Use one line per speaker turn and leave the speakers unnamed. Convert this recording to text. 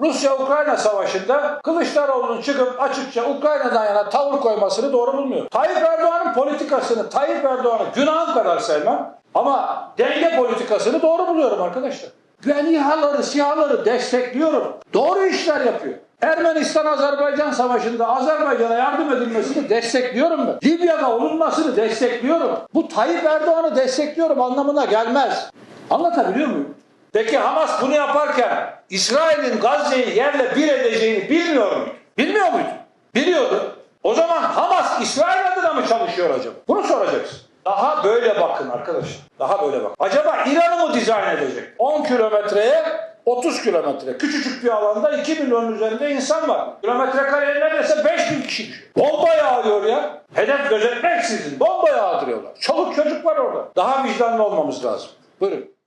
Rusya-Ukrayna savaşında Kılıçdaroğlu'nun çıkıp açıkça Ukrayna'dan yana tavır koymasını doğru bulmuyorum. Tayyip Erdoğan'ın politikasını, Tayyip Erdoğan'ı günahım kadar sevmem ama denge politikasını doğru buluyorum arkadaşlar. Ben İHA'ları, SİHA'ları destekliyorum. Doğru işler yapıyor. Ermenistan-Azerbaycan savaşında Azerbaycan'a yardım edilmesini destekliyorum ben. Libya'da olunmasını destekliyorum. Bu Tayyip Erdoğan'ı destekliyorum anlamına gelmez. Anlatabiliyor muyum? Peki Hamas bunu yaparken İsrail'in Gazze'yi yerle bir edeceğini bilmiyor muydu? Bilmiyor muydu? Biliyordu. O zaman Hamas İsrail adına mı çalışıyor acaba? Bunu soracaksın. Daha böyle bakın arkadaşlar. Daha böyle bakın. Acaba İran'ı mı dizayn edecek? 10 kilometreye 30 kilometre. Küçücük bir alanda 2 milyonun üzerinde insan var. Kilometre kareye neredeyse 5 bin kişi. Bomba yağıyor ya. Hedef gözetmeksizin bomba yağdırıyorlar. Çoluk çocuk var orada. Daha vicdanlı olmamız lazım. Buyurun.